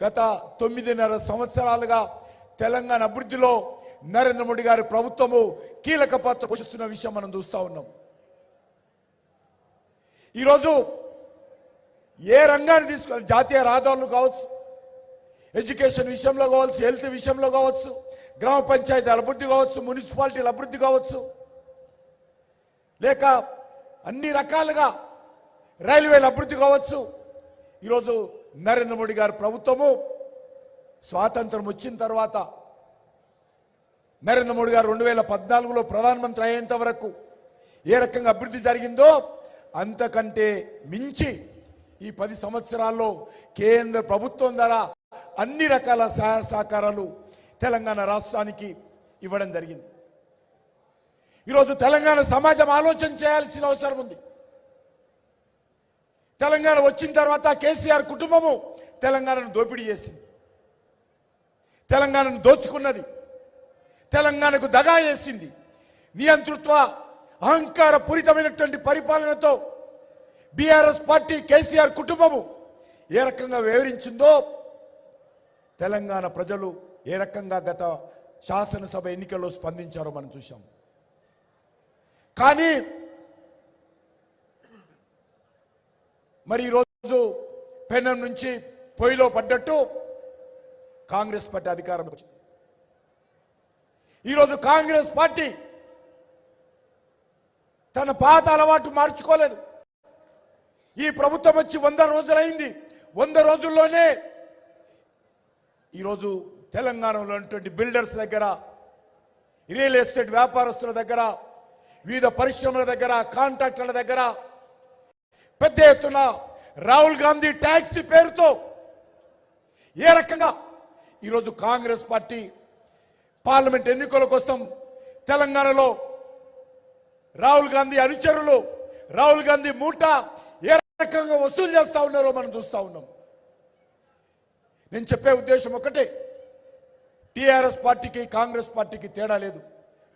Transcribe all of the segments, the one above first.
గత తొమ్మిదిన్నర సంవత్సరాలుగా తెలంగాణ అభివృద్ధిలో నరేంద్ర మోడీ గారి ప్రభుత్వము కీలక పాత్ర పోషిస్తున్న విషయం మనం చూస్తా ఉన్నాం. ఈరోజు ఏ రంగాన్ని తీసుకోవాలి జాతీయ రహదారులు కావచ్చు ఎడ్యుకేషన్ విషయంలో కావచ్చు హెల్త్ విషయంలో కావచ్చు గ్రామ పంచాయతీల అభివృద్ధి కావచ్చు మున్సిపాలిటీల అభివృద్ధి కావచ్చు లేక అన్ని రకాలుగా రైల్వేల అభివృద్ధి కావచ్చు ఈరోజు నరేంద్ర మోడీ గారి ప్రభుత్వము స్వాతంత్రం వచ్చిన తర్వాత నరేంద్ర మోడీ గారు రెండు వేల పద్నాలుగులో ప్రధానమంత్రి అయ్యేంత వరకు ఏ రకంగా అభివృద్ధి జరిగిందో అంతకంటే మించి ఈ పది సంవత్సరాల్లో కేంద్ర ప్రభుత్వం ద్వారా అన్ని రకాల సహాయ సహకారాలు తెలంగాణ రాష్ట్రానికి ఇవ్వడం జరిగింది. ఈరోజు తెలంగాణ సమాజం ఆలోచన చేయాల్సిన అవసరం ఉంది. తెలంగాణ వచ్చిన తర్వాత కేసీఆర్ కుటుంబము తెలంగాణను దోపిడీ చేసింది. తెలంగాణను దోచుకున్నది. తెలంగాణకు దగా చేసింది నియంతృత్వ అహంకార పూరితమైనటువంటి పరిపాలనతో బీఆర్ఎస్ పార్టీ కేసీఆర్ కుటుంబము ఏ రకంగా వివరించిందో తెలంగాణ ప్రజలు ఏ రకంగా గత శాసనసభ ఎన్నికల్లో స్పందించారో మనం చూసాం కానీ మరి ఈరోజు పెనం నుంచి పొయ్యిలో పడ్డట్టు కాంగ్రెస్ పార్టీ అధికారం వచ్చింది. ఈరోజు కాంగ్రెస్ పార్టీ తన పాత అలవాటు మార్చుకోలేదు. ఈ ప్రభుత్వం వచ్చి వంద రోజులైంది. వంద రోజుల్లోనే ఈరోజు తెలంగాణలో ఉన్నటువంటి బిల్డర్స్ దగ్గర రియల్ ఎస్టేట్ వ్యాపారస్తుల దగ్గర వివిధ పరిశ్రమల దగ్గర కాంట్రాక్టర్ల దగ్గర పెద్ద ఎత్తున రాహుల్ గాంధీ ట్యాక్సీ పేరుతో ఏ రకంగా ఈరోజు కాంగ్రెస్ పార్టీ పార్లమెంట్ ఎన్నికల కోసం తెలంగాణలో రాహుల్ గాంధీ అనుచరులు రాహుల్ గాంధీ మూట ఏ రకంగా వసూలు చేస్తూ ఉన్నారో మనం చూస్తా ఉన్నాం. నేను చెప్పే ఉద్దేశం ఒకటే టీఆర్ఎస్ పార్టీకి కాంగ్రెస్ పార్టీకి తేడా లేదు.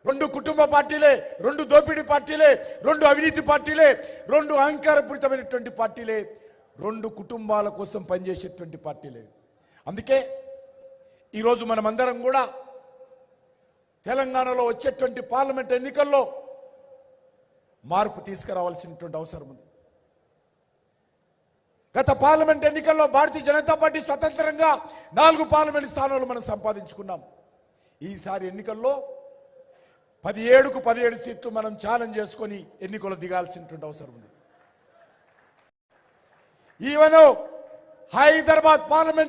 రెండు కుటుంబ పార్టీలే రెండు దోపిడీ పార్టీలే రెండు అవినీతి పార్టీలే రెండు అహంకారపూరితమైనటువంటి పార్టీలే రెండు కుటుంబాల కోసం పనిచేసేటువంటి పార్టీలే. అందుకే ఈరోజు మనమందరం కూడా తెలంగాణలో వచ్చేటువంటి పార్లమెంట్ ఎన్నికల్లో మార్పు తీసుకురావాల్సినటువంటి అవసరం ఉంది. గత పార్లమెంట్ ఎన్నికల్లో భారతీయ జనతా పార్టీ స్వతంత్రంగా నాలుగు పార్లమెంట్ స్థానాలు మనం సంపాదించుకున్నాం. ఈసారి ఎన్నికల్లో పదిహేడుకు పదిహేడు సీట్లు మనం ఛాలెంజ్ చేసుకొని ఎన్నికలు దిగాల్సినటువంటి అవసరం ఉంది. Even Hyderabad parliament